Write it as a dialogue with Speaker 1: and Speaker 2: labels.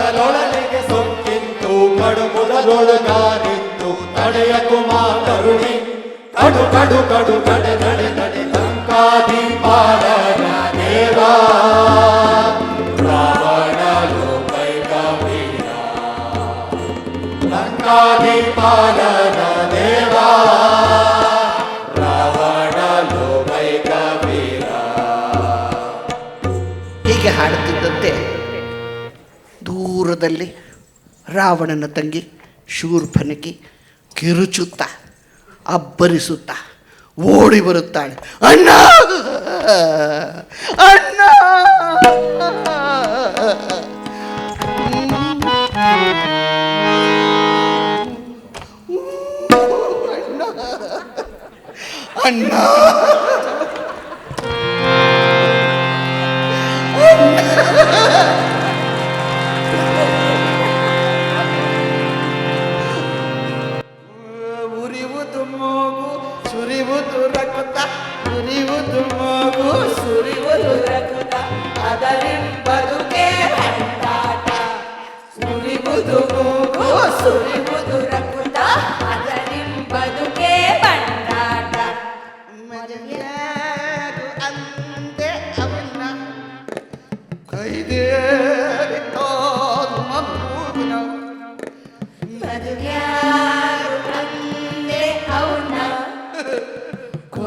Speaker 1: ಒಡಲೊಡಲಿಗೆ ಸೊಕ್ಕಿತ್ತು, ಕಡು ಮುದಲೊಳಗಾರಿತ್ತು ತಡೆಯ ಕುಮಾರರುಣಿ ಕಡು ಕಡು ಕಡು, ಕಡೆ, ನಡೆ ನಡೆ ಲಂಕಾಧಿಪಾಲನ ದೇವಾ. ರಾವಣ ಲೋಕೈಕ ವೀರ ದೇವ. ರಾವಣ ಲೋಕೈಕ ವೀರ
Speaker 2: ಹೀಗೆ ಹಾಡುತ್ತಿದ್ದಂತೆ ದೂರದಲ್ಲಿ ರಾವಣನ ತಂಗಿ ಶೂರ್ಭನಕಿ ಕಿರುಚುತ್ತಾ ಅಬ್ಬರಿಸುತ್ತಾ ಓಡಿ ಬರುತ್ತಾಳೆ. ಅಣ್ಣ! ಅಣ್ಣ! ಅಣ್ಣ! ಉರಿವುದು ಮೂಗು ಸುರಿವುದು ರಕ್ತ ಉರಿವುದು ಮೂಗು ಸುರಿವುದು
Speaker 3: ರಕ್ತ